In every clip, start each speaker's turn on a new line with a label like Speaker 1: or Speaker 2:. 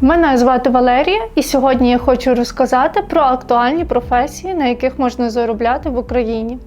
Speaker 1: Мене звати Валерія, і сьогодні я хочу розказати про актуальні професії, на яких можна заробляти в Україні.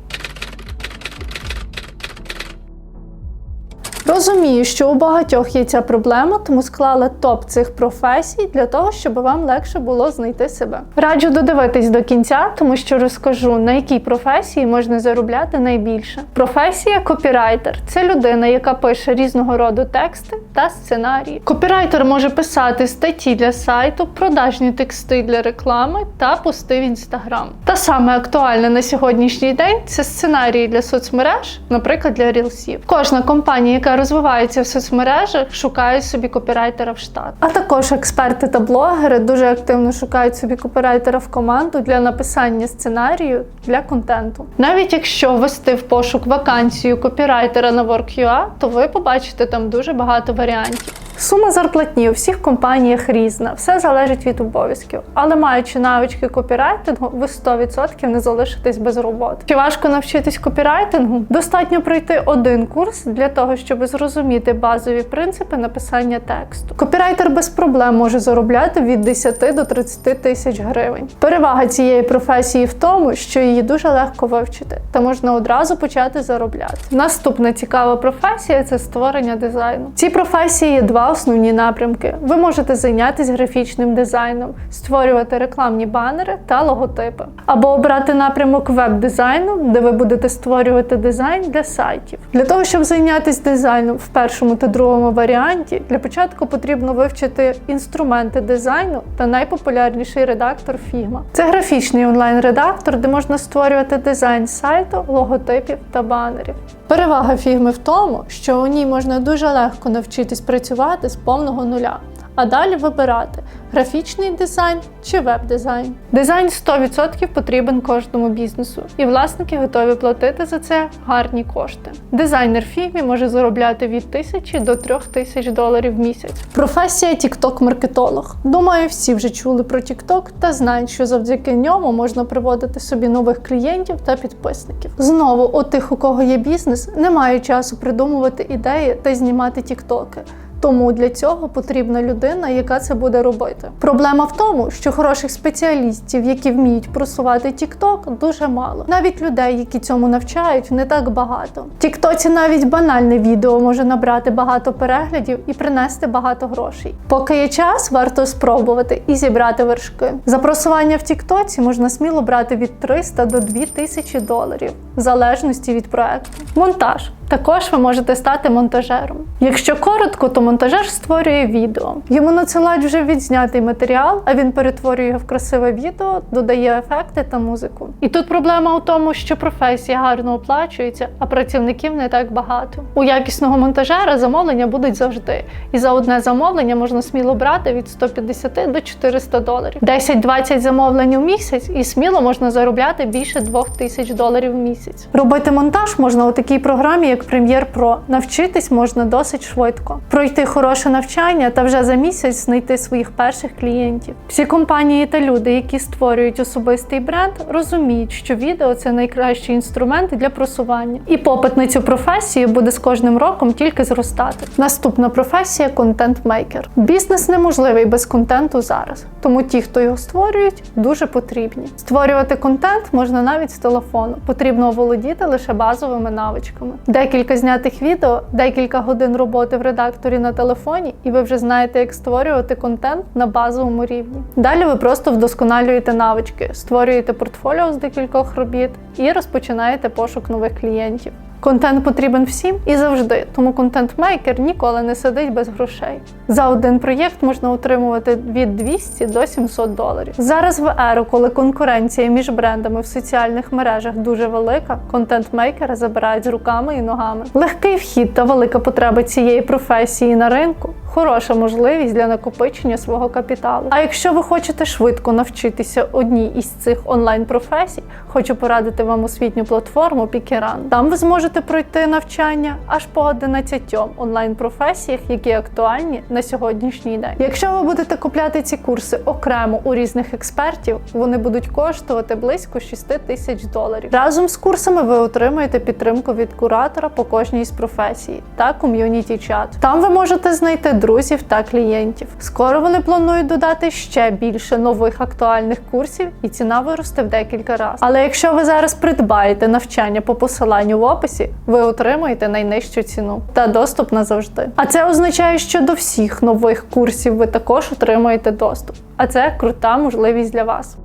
Speaker 1: Розумію, що у багатьох є ця проблема, тому склала топ цих професій для того, щоб вам легше було знайти себе. Раджу додивитись до кінця, тому що розкажу, на якій професії можна заробляти найбільше. Професія копірайтер це людина, яка пише різного роду тексти та сценарії. Копірайтер може писати статті для сайту, продажні тексти для реклами та пости в інстаграм. Та саме актуальне на сьогоднішній день це сценарії для соцмереж, наприклад, для рілсів. Кожна компанія, яка розвивається в соцмережах, шукають собі копірайтера в штат. А також експерти та блогери дуже активно шукають собі копірайтера в команду для написання сценарію для контенту. Навіть якщо ввести в пошук вакансію копірайтера на Work.ua, то ви побачите там дуже багато варіантів. Сума зарплатні у всіх компаніях різна, все залежить від обов'язків. Але маючи навички копірайтингу, ви 100% не залишитесь без роботи. Чи важко навчитись копірайтингу? Достатньо пройти один курс для того, щоб зрозуміти базові принципи написання тексту. Копірайтер без проблем може заробляти від 10 до 30 тисяч гривень. Перевага цієї професії в тому, що її дуже легко вивчити та можна одразу почати заробляти. Наступна цікава професія це створення дизайну. Ці професії два основні напрямки. Ви можете зайнятися графічним дизайном, створювати рекламні банери та логотипи, або обрати напрямок веб-дизайну, де ви будете створювати дизайн для сайтів. Для того, щоб зайнятися дизайном в першому та другому варіанті, для початку потрібно вивчити інструменти дизайну та найпопулярніший редактор Figma. Це графічний онлайн-редактор, де можна створювати дизайн сайту, логотипів та банерів. Перевага фігми в тому, що у ній можна дуже легко навчитись працювати з повного нуля, а далі вибирати графічний дизайн чи веб-дизайн. Дизайн 100% потрібен кожному бізнесу, і власники готові платити за це гарні кошти. Дизайнер фігмі може заробляти від 1000 до 3000 доларів в місяць. Професія тікток-маркетолог. Думаю, всі вже чули про TikTok та знають, що завдяки ньому можна приводити собі нових клієнтів та підписників. Знову, у тих, у кого є бізнес, немає часу придумувати ідеї та знімати тіктоки. Тому для цього потрібна людина, яка це буде робити. Проблема в тому, що хороших спеціалістів, які вміють просувати TikTok, дуже мало. Навіть людей, які цьому навчають, не так багато. В Тіктоці навіть банальне відео може набрати багато переглядів і принести багато грошей. Поки є час, варто спробувати і зібрати вершки. За просування в Тіктоці можна сміло брати від 300 до 2000 доларів, в залежності від проекту. Монтаж. Також ви можете стати монтажером. Якщо коротко, то монтажер створює відео. Йому надсилають вже відзнятий матеріал, а він перетворює його в красиве відео, додає ефекти та музику. І тут проблема у тому, що професія гарно оплачується, а працівників не так багато. У якісного монтажера замовлення будуть завжди. І за одне замовлення можна сміло брати від 150 до 400 доларів. 10-20 замовлень у місяць, і сміло можна заробляти більше 2000 доларів в місяць. Робити монтаж можна у такій програмі, як Pro. Навчитись можна досить швидко. Пройти хороше навчання та вже за місяць знайти своїх перших клієнтів. Всі компанії та люди, які створюють особистий бренд, розуміють, що відео це найкращий інструмент для просування. І попит на цю професію буде з кожним роком тільки зростати. Наступна професія контент-мейкер. Бізнес неможливий без контенту зараз, тому ті, хто його створюють, дуже потрібні. Створювати контент можна навіть з телефону. Потрібно оволодіти лише базовими навичками. Декілька знятих відео, декілька годин роботи в редакторі на телефоні, і ви вже знаєте, як створювати контент на базовому рівні. Далі ви просто вдосконалюєте навички, створюєте портфоліо з декількох робіт і розпочинаєте пошук нових клієнтів. Контент потрібен всім і завжди, тому контент-мейкер ніколи не сидить без грошей. За один проєкт можна отримувати від 200 до 700 доларів. Зараз в еру, коли конкуренція між брендами в соціальних мережах дуже велика, контент-мейкера забирають з руками і ногами. Легкий вхід та велика потреба цієї професії на ринку хороша можливість для накопичення свого капіталу. А якщо ви хочете швидко навчитися одній із цих онлайн-професій, хочу порадити вам освітню платформу Пікеран. Там ви зможете пройти навчання аж по 11 онлайн-професіях, які актуальні на сьогоднішній день. Якщо ви будете купляти ці курси окремо у різних експертів, вони будуть коштувати близько 6 тисяч доларів. Разом з курсами ви отримаєте підтримку від куратора по кожній з професій та ком'юніті чат. Там ви можете знайти друзів та клієнтів. Скоро вони планують додати ще більше нових актуальних курсів, і ціна виросте в декілька разів. Але якщо ви зараз придбаєте навчання по посиланню в описі, ви отримаєте найнижчу ціну та доступ назавжди. А це означає, що до всіх нових курсів ви також отримаєте доступ. А це крута можливість для вас.